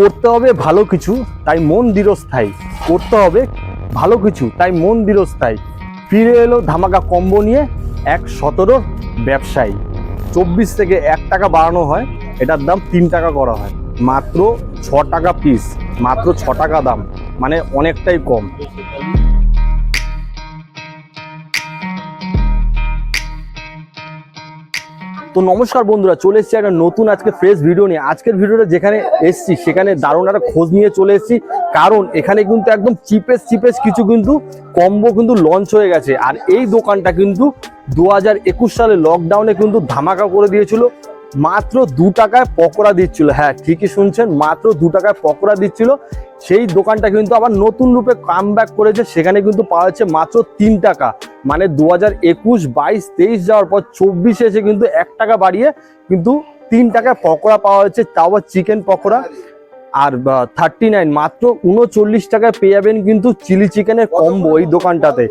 করতে হবে ভালো কিছু, তাই মন দৃঢ়স্থায়ী করতে হবে ভালো কিছু, তাই মন দৃঢ়স্থায়ী ফিরে এলো ধামাকা কম্বো নিয়ে এক সতেরো ব্যবসায়ী। চব্বিশ থেকে এক টাকা বাড়ানো হয়, এটার দাম তিন টাকা করা হয়। মাত্র ছ টাকা পিস মাত্র ছ টাকা দাম মানে অনেকটাই কম। তো নমস্কার বন্ধুরা, চলে এসেছি একটা নতুন আজকে ফ্রেশ ভিডিও নিয়ে। আজকের ভিডিওটা যেখানে এসছি, সেখানে দারুণ একটা খোঁজ নিয়ে চলে এসেছি। কারণ এখানে কিন্তু একদম চিপেস্ট চিপেস্ট কিছু কিন্তু কম্বো কিন্তু লঞ্চ হয়ে গেছে। আর এই দোকানটা কিন্তু দু হাজার একুশ সালে লকডাউনে কিন্তু ধামাকা করে দিয়েছিল। মাত্র দু টাকায় পকোড়া দিচ্ছিল। হ্যাঁ ঠিকই শুনছেন, মাত্র দু টাকায় পকোড়া দিচ্ছিল। সেই দোকানটা কিন্তু আবার নতুন রূপে কাম করেছে। সেখানে কিন্তু পাওয়া যাচ্ছে মাত্র তিন টাকা। মানে দু হাজার একুশ, বাইশ, তেইশ যাওয়ার পর চব্বিশে এসে কিন্তু এক টাকা বাড়িয়ে কিন্তু তিন টাকায় পকোড়া পাওয়া যাচ্ছে। তাও চিকেন পকোড়া। আর থার্টি নাইন মাত্র উনচল্লিশ টাকায় পেয়ে যাবেন কিন্তু চিলি চিকেনের কম্বো এই দোকানটাতে।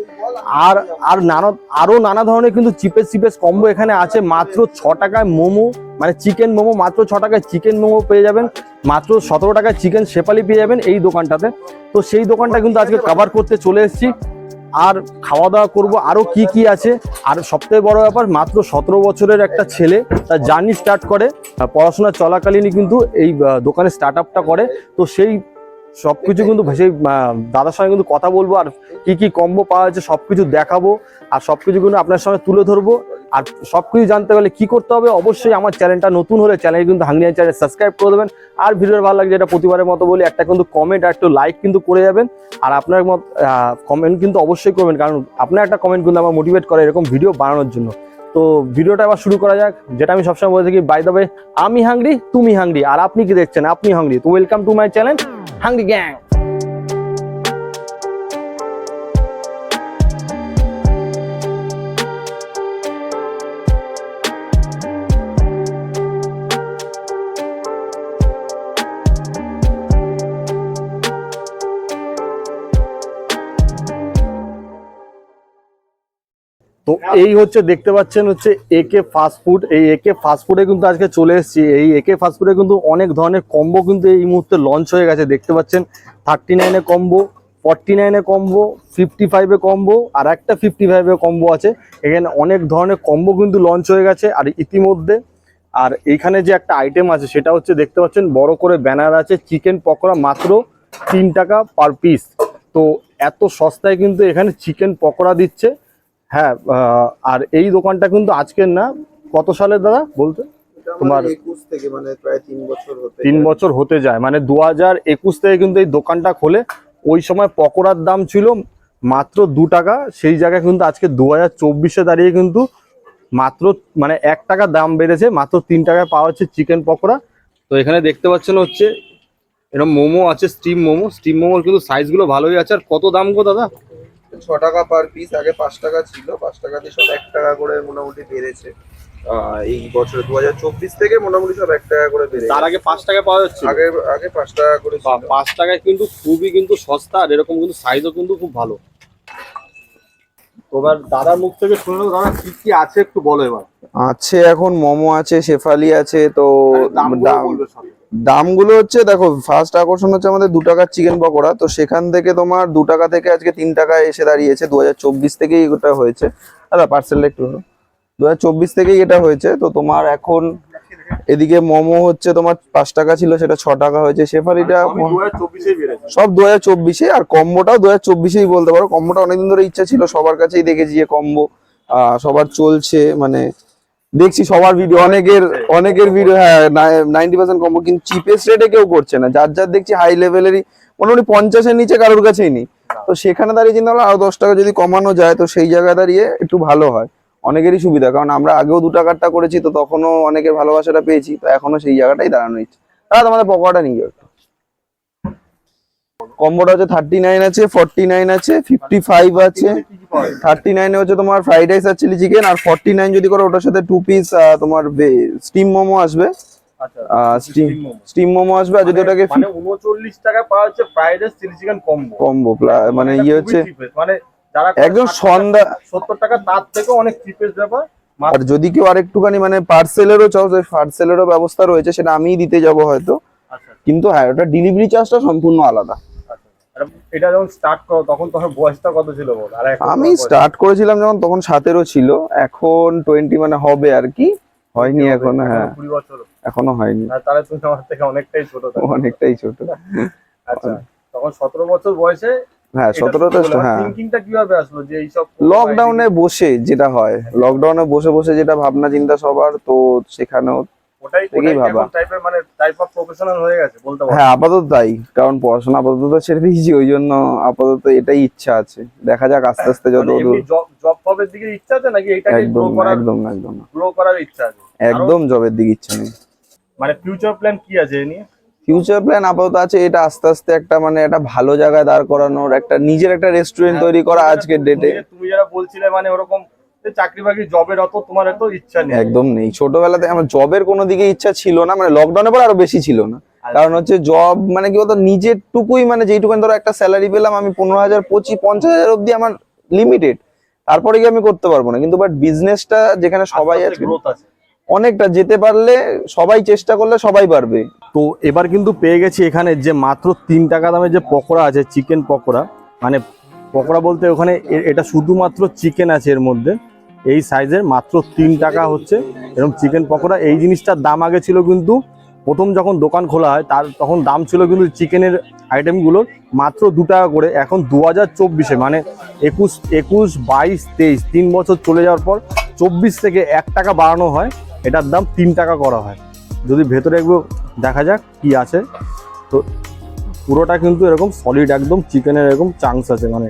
আর আর নানা আরও নানা ধরনের কিন্তু চিপেস চিপেস কম্বো এখানে আছে। মাত্র ছ টাকায় মোমো মানে চিকেন মোমো, মাত্র ছ টাকায় চিকেন মোমো পেয়ে যাবেন। মাত্র সতেরো টাকায় চিকেন শেপালি পেয়ে যাবেন এই দোকানটাতে। তো সেই দোকানটা কিন্তু আজকে কভার করতে চলে এসেছি। আর খাওয়া দাওয়া করব আরও কি কি আছে? আর সবথেকে বড় ব্যাপার, মাত্র সতেরো বছরের একটা ছেলে, তার জার্নি স্টার্ট করে পড়াশোনা চলাকালীনই কিন্তু এই দোকানে স্টার্ট আপটা করে। তো সেই সব কিছু কিন্তু সেই দাদার সঙ্গে কিন্তু কথা বলব, আর কি কি কম্বো পাওয়া যাচ্ছে সব কিছু দেখাবো, আর সব কিছু কিন্তু আপনার সঙ্গে তুলে ধরবো। আর সব কিছু জানতে গেলে কি করতে হবে, অবশ্যই আমার চ্যানেলটা নতুন হলে চ্যানেল কিন্তু হাঙ্গিয়ান চ্যানেল সাবস্ক্রাইব করে দেবেন। আর ভিডিওর ভালো লাগে যেটা প্রতিবারের মতো বলি, একটা কিন্তু কমেন্ট আর একটু লাইক কিন্তু করে যাবেন। আর আপনার মত কমেন্ট কিন্তু অবশ্যই করবেন, কারণ আপনার একটা কমেন্ট কিন্তু আমার মোটিভেট করে এরকম ভিডিও বানানোর জন্য। তো ভিডিওটা আবার শুরু করা যাক, যেটা আমি সবসময় বলে থাকি বাই দ্য আমি হাংরি তুমি হাংরি আর আপনি কি দেখছেন? আপনি হাংরি তো welcome to my channel hungry gang এই হচ্ছে দেখতে পাচ্ছেন হচ্ছে একে ফাস্টফুড এই একে ফাস্টফুডে কিন্তু আজকে চলে এসেছি। এই একে ফাস্টফুডে কিন্তু অনেক ধরনের কম্বো কিন্তু এই মুহূর্তে লঞ্চ হয়ে গেছে। দেখতে পাচ্ছেন থার্টি নাইনে কম্বো ফর্টি নাইনে কম্বো ফিফটি ফাইভে কম্বো আর একটা ফিফটি ফাইভে কম্বো আছে। এখানে অনেক ধরনের কম্বো কিন্তু লঞ্চ হয়ে গেছে আর ইতিমধ্যে। আর এইখানে যে একটা আইটেম আছে, সেটা হচ্ছে দেখতে পাচ্ছেন, বড় করে ব্যানার আছে চিকেন পকোড়া মাত্র তিন টাকা পার পিস তো এত সস্তায় কিন্তু এখানে চিকেন পকোড়া দিচ্ছে। হ্যাঁ আর এই দোকানটা কিন্তু আজকের না কত সালে দাদা বলতে? তোমার- থেকে মানে প্রায় তিন বছর হতে তিন যায়। বছর হতে যায় মানে দু হাজার একুশ থেকে কিন্তু এই দোকানটা খোলে। ওই সময় পকোড়ার দাম ছিল মাত্র দু টাকা সেই জায়গায় কিন্তু আজকে দু হাজার চব্বিশে দাঁড়িয়ে কিন্তু মাত্র মানে এক টাকা দাম বেড়েছে মাত্র তিন টাকায় পাওয়া হচ্ছে চিকেন পকোড়া। তো এখানে দেখতে পাচ্ছেন হচ্ছে এরকম মোমো আছে স্টিম মোমো। স্টিম মোমোর কিন্তু সাইজগুলো ভালোই আছে আর কত দাম গো দাদা? ছ টাকা পার পিস আগে পাঁচ টাকা ছিল। পাঁচ টাকা দিয়ে সব এক টাকা করে মোটামুটি বেড়েছে। আহ, এই বছরে দু হাজার চব্বিশ থেকে মোটামুটি সব এক টাকা করে বেড়ে তার আগে পাঁচ টাকায় পাওয়া যাচ্ছে আগে আগে পাঁচ টাকা করে পাঁচ টাকায় কিন্তু খুবই কিন্তু সস্তা আর এরকম কিন্তু সাইজও কিন্তু খুব ভালো। এবার দাদার মুখ থেকে শুনে নেব। দাদা কি কি আছে একটু বলো এবার। আছে এখন মোমো আছে শেফালি আছে তো দাম বলবে সব। দামগুলো হচ্ছে দেখো ফার্স্ট আকর্ষণ হচ্ছে আমাদের দু টাকার চিকেন পকোড়া। তো সেখান থেকে তোমার দু টাকা থেকে আজকে তিন টাকায় এসে দাঁড়িয়েছে। দু হাজার চব্বিশ থেকেই এটা হয়েছে। দাদা পার্সেলটা একটু দু হাজার চব্বিশ থেকেই এটা হয়েছে। তো তোমার এখন এদিকে মোমো হচ্ছে তোমার পাঁচ টাকা ছিল সেটা ছ টাকা হয়েছে। শেফালিটা আমি 2024 এই বেড়েছে। সব দু হাজার চব্বিশে। আর কম্বোটাও দু হাজার চব্বিশেই বলতে পারো। কম্বোটা অনেকদিন ধরে ইচ্ছা ছিল সবার কাছেই দেখেছি যে কম্বো সবার চলছে মানে দেখছি সবার ভিডিও অনেকের অনেকের ভিডিও হ্যাঁ নাইনটি পার্সেন্ট কম্বো কিন্তু চিপেস্ট রেটে কেউ করছে না যার যার দেখছি হাই লেভেলেরই মোটামুটি পঞ্চাশের নিচে কারোর কাছেই নেই তো সেখানে দাঁড়িয়ে চিন্তা করলাম আরও দশ টাকা যদি কমানো যায়, তো সেই জায়গায় দাঁড়িয়ে একটু ভালো হয় অনেকেরই সুবিধা, কারণ আমরা আগেও দু টাকারটা করেছি, তো তখনও অনেকের ভালোবাসাটা পেয়েছি, তো এখনও সেই জায়গাটাই দাঁড়ানো ইচ্ছে দাদা, তোমাদের পকোড়াটা নিয়ে যাও। কম্বোটা হচ্ছে থার্টি নাইন আছে ফর্টি নাইন আছে ফিফটি ফাইভ আছে? থার্টি নাইনে হচ্ছে তোমার ফ্রাইড রাইস আর চিলি চিকেন আর ফর্টি নাইন যদি করো ওটার সাথে টু পিস তোমার স্টিম মোমো আসবে। আচ্ছা, স্টিম। স্টিম মোমো। আসবে আর যদি ওটাকে মানে 39 টাকা পাওয়া যাচ্ছে fried rice chilli chicken combo combo মানে ইয়ে হচ্ছে মানে যারা একদম সন্ধ্যা 70 টাকা তার থেকে অনেক চিপেস্ট ব্যাপার। আর যদি কেউ আরেকটুখানি মানে পার্সেলেরও চাও পার্সেলেরও ব্যবস্থা রয়েছে সেটা আমিই দিতে যাব হয়তো। আচ্ছা। কিন্তু হ্যাঁ ওটা ডেলিভারি চার্জটা সম্পূর্ণ আলাদা। এটা যখন স্টার্ট করো তখন তোমার বয়সটা কত ছিল বল? আর আমি স্টার্ট করেছিলাম যখন তখন সতেরো ছিল। এখন টোয়েন্টি মানে হবে আর কি। হয়নি এখন হ্যাঁ। কুড়ি বছর। এখনও হয়নি। তাহলে তুমি আমার থেকে অনেকটাই ছোট। অনেকটাই ছোট। আচ্ছা তখন সতেরো বছর বয়সে হ্যাঁ সতেরোটা হ্যাঁ। থিঙ্কিংটা কীভাবে আসলো যে এইসব লকডাউনে বসে যেটা হয় লকডাউনে বসে বসে যেটা ভাবনা চিন্তা সবার তো সেখানেও ওটাই ভাবা। টাইপের মানে টাইপ অফ প্রফেশনাল হয়ে গেছে বলতে পারো। হ্যাঁ আপাতত তাই কারণ পড়াশোনা আপাতত ছেড়ে দিয়েছি ওই জন্য আপাতত এটাই ইচ্ছা আছে। দেখা যাক আস্তে আস্তে যত দূর জব ফবের দিকে ইচ্ছা আছে নাকি এটাকে গ্রো একদম করার একদম একদম। গ্রো করার ইচ্ছা আছে? একদম জবের দিকে ইচ্ছা নেই। মানে ফিউচার প্ল্যান কি আছে এ নিয়ে? ফিউচার প্ল্যান আপাতত আছে এটা আস্তে আস্তে একটা মানে একটা ভালো জায়গায় দাঁড় করানোর একটা নিজের একটা রেস্টুরেন্ট তৈরি করা আজকের ডেটে তুমি- যারা বলছিলে মানে ওরকম চাকরি বাকরি জবের অত তোমার এত ইচ্ছা নেই। একদম নেই। ছোটবেলাতে আমার জবের কোনো দিকে ইচ্ছা ছিল না মানে লকডাউনের পর আরও বেশি ছিল না। কারণ হচ্ছে জব মানে কি বলতো নিজের টুকুই মানে যেইটুকুন ধরো একটা স্যালারি পেলাম আমি পনেরো হাজার পঁচিশ পঞ্চাশ হাজার অব্দি আমার লিমিটেড তারপরে কি আমি করতে পারব না। কিন্তু বাট বিজনেসটা যেখানে সবাই আছে গ্রোথ আছে। অনেকটা যেতে পারলে সবাই চেষ্টা করলে সবাই পারবে। তো এবার কিন্তু পেয়ে গেছি এখানে যে মাত্র তিন টাকা দামের যে পকোড়া আছে চিকেন পকোড়া। মানে পকোড়া বলতে ওখানে এটা শুধুমাত্র চিকেন আছে এর মধ্যে। এই সাইজের মাত্র তিন টাকা হচ্ছে। এরকম চিকেন পকোড়া, এই জিনিসটার দাম আগে ছিল কিন্তু প্রথম যখন দোকান খোলা হয়, তার তখন দাম ছিল কিন্তু চিকেনের আইটেমগুলোর মাত্র দু টাকা করে। এখন দু হাজার চব্বিশে মানে একুশ একুশ, বাইশ, তেইশ, তিন বছর চলে যাওয়ার পর চব্বিশ থেকে এক টাকা বাড়ানো হয়। এটার দাম তিন টাকা করা হয়। যদি ভেতরে একটু দেখা যাক কি আছে। তো পুরোটা কিন্তু এরকম সলিড একদম চিকেনের এরকম চাংস আছে মানে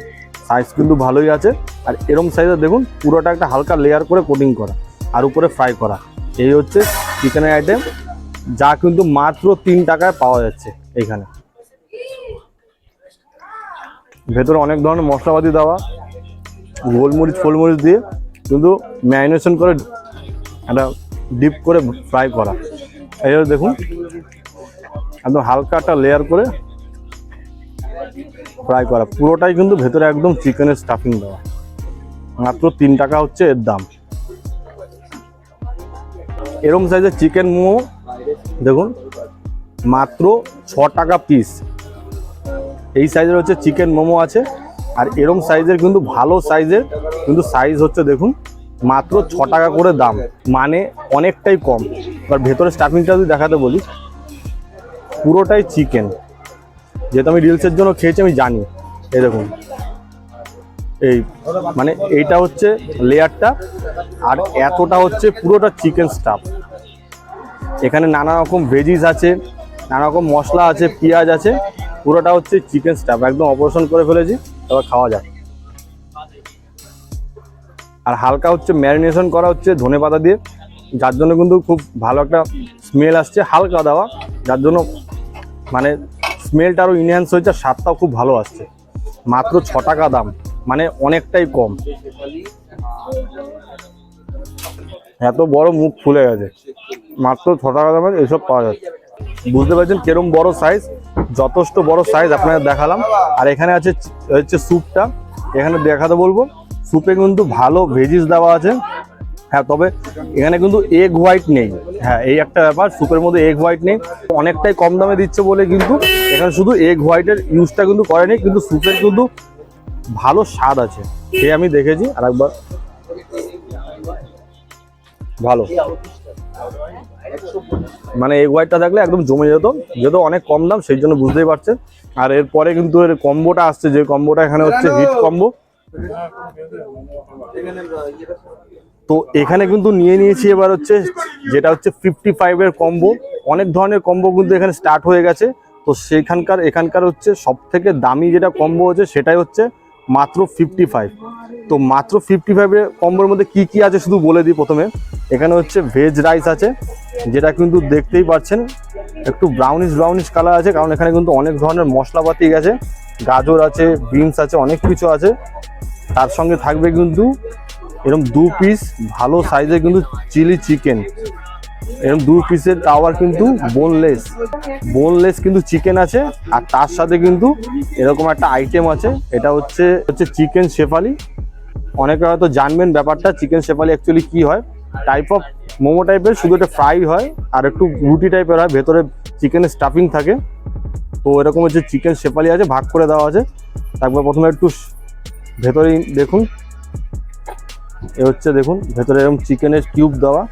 সাইজ কিন্তু ভালোই আছে। আর এরকম সাইজে দেখুন, পুরোটা একটা হালকা লেয়ার করে কোটিং করা, আর উপরে ফ্রাই করা। এই হচ্ছে চিকেনের আইটেম যা কিন্তু মাত্র তিন টাকায় পাওয়া যাচ্ছে এখানে ভেতরে অনেক ধরনের মশলাপাতি দেওয়া, গোলমরিচ, ফোলমরিচ দিয়ে কিন্তু ম্যারিনেশন করে একটা ডিপ করে ফ্রাই করা। এই দেখুন, একদম হালকা একটা লেয়ার করে ফ্রাই করা। পুরোটাই কিন্তু ভেতরে একদম চিকেনের স্টাফিং দেওয়া। মাত্র তিন টাকা হচ্ছে এর দাম। এরম সাইজের চিকেন মোমো, দেখুন, মাত্র ছ টাকা পিস এই সাইজের হচ্ছে চিকেন মোমো আছে। আর এরম সাইজের কিন্তু ভালো সাইজের কিন্তু সাইজ হচ্ছে, দেখুন, মাত্র ছ টাকা করে দাম। মানে অনেকটাই কম। এবার ভেতরে স্টাফিংটা যদি দেখাতে বলি, পুরোটাই চিকেন যেহেতু আমি রিলসের জন্য খেয়েছি, আমি জানি। এই দেখুন। এই মানে এইটা হচ্ছে লেয়ারটা, আর এতটা হচ্ছে পুরোটা চিকেন স্টাফ এখানে নানা রকম ভেজিস আছে, নানা রকম মশলা আছে, পেঁয়াজ আছে, পুরোটা হচ্ছে চিকেন স্টাফ একদম অপারেশন করে ফেলেছি, এবার খাওয়া যাক। আর হালকা হচ্ছে ম্যারিনেশন করা হচ্ছে ধনে পাতা দিয়ে, যার জন্য কিন্তু খুব ভালো একটা স্মেল আসছে, হালকা দেওয়া, যার জন্য মানে স্মেলটা আরও ইনহ্যান্স হয়েছে স্বাদটাও খুব ভালো আসছে। মাত্র ছ টাকা দাম মানে অনেকটাই কম। এত বড় মুখ ফুলে গেছে। মাত্র ছ টাকা দামের এসব পাওয়া যাচ্ছে। বুঝতে পারছেন কিরম বড় সাইজ যথেষ্ট বড় সাইজ আপনাদের দেখালাম। আর এখানে আছে, হচ্ছে স্যুপটা এখানে দেখাতে বলব স্যুপে কিন্তু ভালো ভেজিস দেওয়া আছে। হ্যাঁ তবে এখানে কিন্তু এগ হোয়াইট নেই। হ্যাঁ এই একটা ব্যাপার স্যুপের মধ্যে এগ হোয়াইট নেই। অনেকটাই কম দামে দিচ্ছে বলে কিন্তু এখানে শুধু এগ হোয়াইটের ইউজটা কিন্তু করেনি, কিন্তু স্যুপের কিন্তু ভালো স্বাদ আছে। সে আমি দেখেছি আর একবার ভালো। মানে এগ হোয়াইটটা থাকলে একদম জমে যেত, যেহেতু অনেক কম দাম, সেই জন্য বুঝতেই পারছেন। আর এরপরে কিন্তু এর কম্বোটা আসছে, যে কম্বোটা এখানে হচ্ছে হিট কম্বো তো এখানে কিন্তু নিয়ে নিয়েছি এবার হচ্ছে, যেটা হচ্ছে ফিফটি ফাইভের কম্বো অনেক ধরনের কম্বো কিন্তু এখানে স্টার্ট হয়ে গেছে। তো সেখানকার, এখানকার হচ্ছে সব থেকে দামি যেটা কম্বো হচ্ছে, সেটাই হচ্ছে মাত্র ফিফটি ফাইভ তো মাত্র ফিফটি ফাইভের কম্বোর মধ্যে কি কি আছে শুধু বলে দিই প্রথমে। এখানে হচ্ছে ভেজ রাইস আছে, যেটা কিন্তু দেখতেই পাচ্ছেন, একটু ব্রাউনিশ ব্রাউনিশ কালার আছে, কারণ এখানে কিন্তু অনেক ধরনের মশলাপাতি গেছে গাজর আছে বিনস আছে, অনেক কিছু আছে। তার সঙ্গে থাকবে কিন্তু এরকম দু পিস ভালো সাইজের কিন্তু চিলি চিকেন এরকম দু পিসের টাওয়ার কিন্তু বোনলেস বোনলেস কিন্তু চিকেন আছে, আর তার সাথে কিন্তু এরকম একটা আইটেম আছে, এটা হচ্ছে হচ্ছে চিকেন শেফালি। অনেকে হয়তো জানবেন ব্যাপারটা চিকেন শেফালি অ্যাকচুয়ালি কি হয়? টাইপ অফ মোমো টাইপের শুধু এটা ফ্রাই হয়, আর একটু রুটি টাইপের হয়, ভেতরে চিকেনের স্টাফিং থাকে। তো এরকম হচ্ছে চিকেন শেফালি আছে, ভাগ করে দেওয়া আছে। একবার প্রথমে একটু স- ভেতরে দেখুন। এ হচ্ছে দেখুন, ভেতরে এরকম চিকেনের কিউব দেওয়া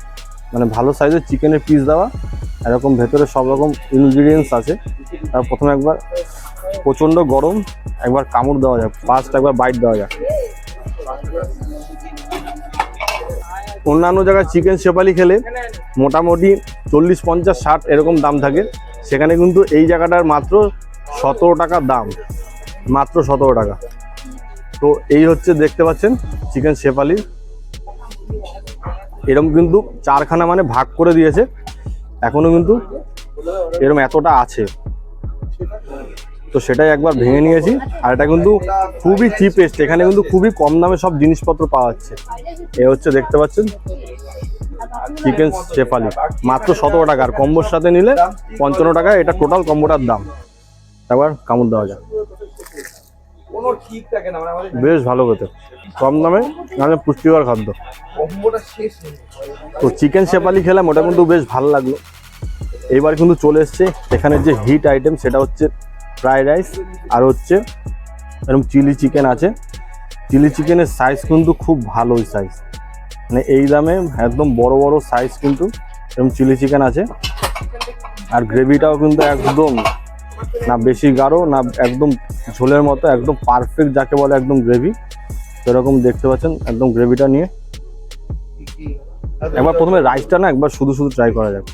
মানে ভালো সাইজের চিকেনের পিস দেওয়া এরকম ভেতরে সব রকম ইনগ্রিডিয়েন্টস আছে। তার প্রথমে একবার প্রচণ্ড গরম, একবার কামড় দেওয়া যাক ফার্স্ট একবার বাইট দেওয়া যাক। অন্যান্য জায়গায় চিকেন শেপালি খেলে মোটামুটি চল্লিশ, পঞ্চাশ, ষাট এরকম দাম থাকে। সেখানে কিন্তু এই জায়গাটার মাত্র সতেরো টাকা দাম, মাত্র সতেরো টাকা। তো এই হচ্ছে দেখতে পাচ্ছেন চিকেন শেপালি এরকম কিন্তু চারখানা মানে ভাগ করে দিয়েছে। এখনও কিন্তু এরকম এতটা আছে। তো সেটাই একবার ভেঙে নিয়েছি। আর এটা কিন্তু খুবই চিপেস্ট এখানে কিন্তু খুবই কম দামে সব জিনিসপত্র পাওয়া যাচ্ছে। এ হচ্ছে দেখতে পাচ্ছেন চিকেন শেফালি। মাত্র সতেরো টাকা আর কম্বোর সাথে নিলে পঞ্চান্ন টাকা এটা টোটাল কম্বোটার দাম। একবার কামড় দেওয়া যায় মানে বেশ ভালো খেতে। কম দামে মানে পুষ্টিকর খাদ্য। তো চিকেন শেপালি খেলাম, ওটা কিন্তু বেশ ভালো লাগল। এইবার কিন্তু চলে এসছে, এখানে যে হিট আইটেম সেটা হচ্ছে ফ্রায়েড রাইস আর হচ্ছে এরকম চিলি চিকেন আছে। চিলি চিকেনের সাইজ কিন্তু খুব ভালোই সাইজ মানে এই দামে একদম বড় বড় সাইজ কিন্তু এরকম চিলি চিকেন আছে। আর গ্রেভিটাও কিন্তু একদম, না বেশি গাঢ়, না একদম ঝোলের মতো, একদম পারফেক্ট যাকে বলে একদম গ্রেভি সেরকম দেখতে পাচ্ছেন, একদম গ্রেভিটা নিয়ে। একবার প্রথমে রাইসটা না একবার শুধু শুধু ট্রাই করা যাক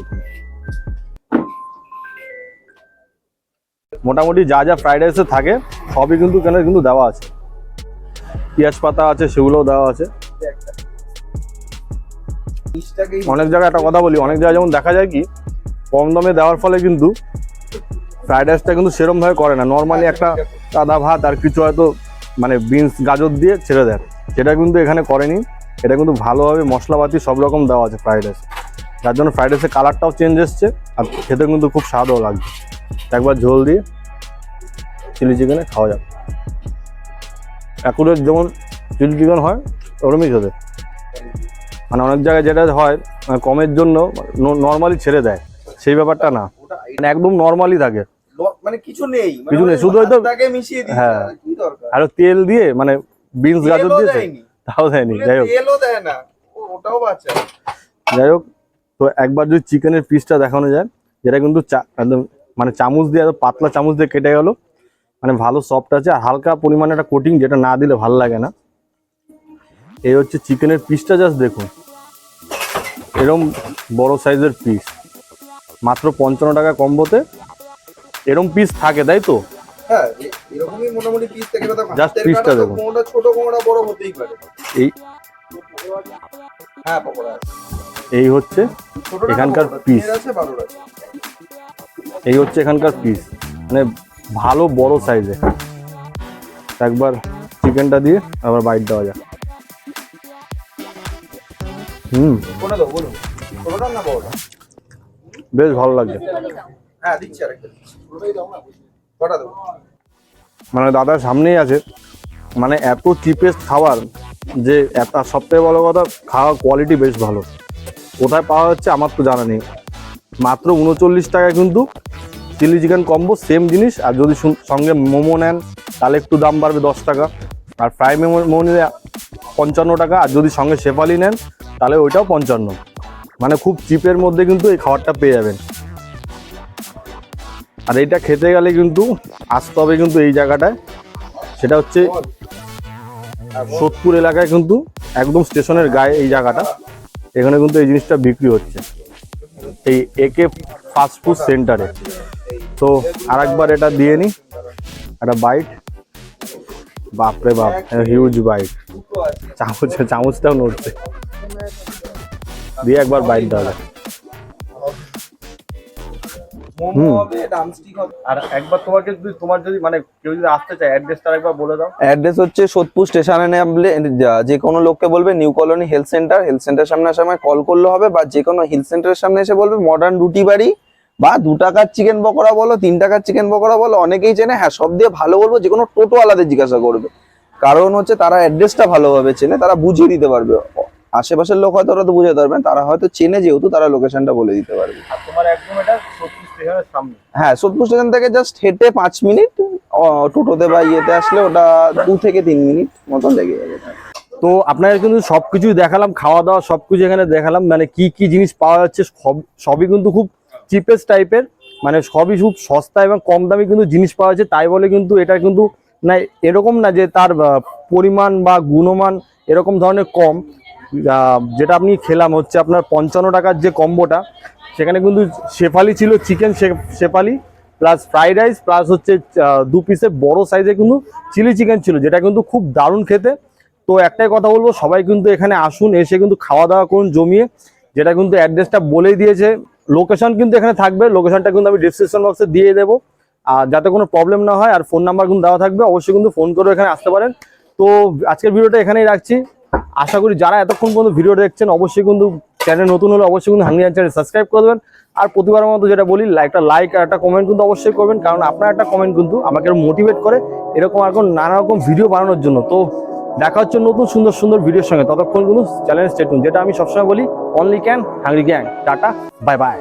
মোটামুটি যা যা ফ্রাইড রাইসে থাকে, সবই কিন্তু কেন কিন্তু দেওয়া আছে। পেঁয়াজ পাতা আছে, সেগুলোও দেওয়া আছে। অনেক জায়গায় একটা কথা বলি, অনেক জায়গায় যেমন দেখা যায় কি, কম দামে দেওয়ার ফলে কিন্তু ফ্রাইড রাইসটা কিন্তু সেরকম ভাবে করে না। নর্মালি একটা সাদা ভাত আর কিছু হয়তো মানে বিনস গাজর দিয়ে ছেড়ে দেয় সেটা কিন্তু এখানে করেনি। এটা কিন্তু ভালোভাবে মশলাপাতি সব রকম দেওয়া আছে ফ্রাইড রাইস যার জন্য ফ্রাইড রাইসের কালারটাও চেঞ্জ এসছে আর খেতে কিন্তু খুব স্বাদও লাগছে। একবার ঝোল দিয়ে চিলি চিকেনে খাওয়া যাবে অ্যাকুরেট যেমন চিলি চিকেন হয়, ওরমই খেতে। মানে অনেক জায়গায় যেটা হয় মানে কমের জন্য নর্মালি ছেড়ে দেয়। সেই ব্যাপারটা না। মানে একদম নর্মালি থাকে। মানে কিছু নেই। মানে কিছু নেই, শুধু হয়তো- মিশিয়ে দিতে হ্যাঁ। হবে, কি দরকার? আর তেল দিয়ে মানে বিনস গাজর দেয়নি। তাও দেয়নি যাই হোক। তেলও দেয় না। ওটাও বাচ্চা যাই হোক তো একবার যদি চিকেনের পিসটা দেখানো যায় যেটা কিন্তু একদম মানে চামচ দিয়ে পাতলা চামচ দিয়ে কেটে গেল মানে ভালো সফট আছে আর হালকা পরিমাণে একটা কোটিং যেটা না দিলে ভালো লাগে না। এই হচ্ছে চিকেনের পিসটা জাস্ট দেখুন। এরম বড় সাইজের পিস মাত্র পঞ্চান্ন টাকা কম্বোতে এরম পিস থাকে তাই তো? হ্যাঁ এ- এরকমই মোটামুটি পিস থেকে। তো Just হাতের piece টা কাটা তো দেখুন। কোনোটা ছোট কোনোটা বড় হতেই পারে। এই হ্যাঁ পকোড়া এই হচ্ছে এখানকার আছে এই হচ্ছে এখানকার পিস মানে ভালো বড় সাইজে একবার চিকেনটা দিয়ে আবার বাইট দেওয়া যায় হুম। বেশ ভালো লাগছে। হ্যাঁ দিচ্ছি আরেকটা মানে দাদার সামনেই আছে। মানে এত চিপেস্ট খাবার যে এত সব থেকে বড় কথা, খাওয়ার কোয়ালিটি বেশ ভালো। কোথায় পাওয়া যাচ্ছে আমার তো জানা নেই। মাত্র উনচল্লিশ টাকায় কিন্তু চিলি চিকেন কম্বো সেম জিনিস। আর যদি সঙ্গে মোমো নেন, তাহলে একটু দাম বাড়বে দশ টাকা। আর ফ্রাই মোমো মোমো নিলে পঞ্চান্ন টাকা। আর যদি সঙ্গে শেফালি নেন, তাহলে ওইটাও পঞ্চান্ন। মানে খুব চিপের মধ্যে কিন্তু এই খাবারটা পেয়ে যাবেন। আর এইটা খেতে গেলে কিন্তু আসতে হবে কিন্তু এই জায়গাটায়। সেটা হচ্ছে সোদপুর এলাকায় কিন্তু একদম স্টেশনের গায়ে এই জায়গাটা। এখানে কিন্তু এই জিনিসটা বিক্রি হচ্ছে। এই একে ফাস্ট ফুড সেন্টারে তো আরেকবার এটা দিয়ে নি। একটা বাইট। বাপরে বাপ হিউজ বাইট। চামচ, চামচটাও নড়ছে। দিয়ে একবার বাইট দেওয়া মোমো হবে ড্রামস্টিক হবে। আর একবার তোমাকে যদি তোমার যদি মানে কেউ যদি আসতে চায় অ্যাড্রেসটা একবার বলে দাও। অ্যাড্রেস হচ্ছে সোদপুর স্টেশনে নামলে যে কোনো লোককে বলবে new colony health centre health centre সামনে আসার সময় কল করলে হবে বা যে কোনো হেলথ সেন্টারের সামনে এসে বলবে মডার্ন রুটি বাড়ি বা দু টাকার চিকেন পকোড়া বলো তিন টাকার চিকেন পকোড়া বলো অনেকেই চেনে হ্যাঁ সব দিয়ে ভালো বলব যে কোনো টোটোওয়ালাদের জিজ্ঞাসা করবে। কারণ হচ্ছে তারা অ্যাড্রেসটা ভালোভাবে চেনে তারা বুঝিয়ে দিতে পারবে। আশেপাশের লোক হয়তো ওরা তো বুঝে পারবেন তারা হয়তো চেনে যেহেতু তারা লোকেশনটা বলে দিতে পারবে। তোমার একদম এটা হ্যাঁ সোদপুর স্টেশন থেকে জাস্ট হেঁটে পাঁচ মিনিট টোটোতে বা ইয়েতে আসলে ওটা দু থেকে তিন মিনিট মতন লেগে যাবে। তো আপনাদের কিন্তু সবকিছুই দেখালাম খাওয়া দাওয়া সবকিছু এখানে দেখালাম মানে কি কি জিনিস পাওয়া যাচ্ছে সব সবই কিন্তু খুব চিপেস্ট টাইপের মানে সবই খুব সস্তা এবং কম দামে কিন্তু জিনিস পাওয়া যাচ্ছে তাই বলে কিন্তু এটা কিন্তু না এরকম না যে তার পরিমাণ বা গুণমান এরকম ধরনের কম যেটা আপনি খেলাম হচ্ছে আপনার পঞ্চান্ন টাকার যে কম্বোটা সেখানে কিন্তু শেফালি ছিল, chicken Shefali plus fried rice plus হচ্ছে দু পিসের বড় সাইজে কিন্তু চিলি চিকেন ছিল, যেটা কিন্তু খুব দারুণ খেতে। তো একটাই কথা বলব, সবাই কিন্তু এখানে আসুন, এসে কিন্তু খাওয়া দাওয়া করুন, জমিয়ে, যেটা কিন্তু অ্যাড্রেসটা বলেই দিয়েছে। লোকেশন কিন্তু এখানে থাকবে লোকেশনটা কিন্তু আমি ডিসক্রিপশন বক্সে দিয়ে দেবো। আর যাতে কোনো প্রবলেম না হয়, আর ফোন নাম্বার কিন্তু দেওয়া থাকবে, অবশ্যই কিন্তু ফোন করে এখানে আসতে পারেন। তো আজকের ভিডিওটা এখানেই রাখছি। আশা করি যারা এতক্ষণ পর্যন্ত ভিডিও দেখছেন, অবশ্যই কিন্তু চ্যানেল নতুন হলে অবশ্যই কিন্তু হাঙ্গিয়ান চ্যানেল সাবস্ক্রাইব করে দেবেন। আর প্রতিবারের মতো যেটা বলি একটা লাইক আর একটা কমেন্ট কিন্তু অবশ্যই করবেন, কারণ আপনার একটা কমেন্ট কিন্তু আমাকে মোটিভেট করে এরকম আর নানা রকম ভিডিও বানানোর জন্য। তো দেখা হচ্ছে নতুন সুন্দর সুন্দর ভিডিওর সঙ্গে। ততক্ষণ কিন্তু চ্যানেল স্টেটুন যেটা আমি সবসময় বলি only can hungry gang tata bye bye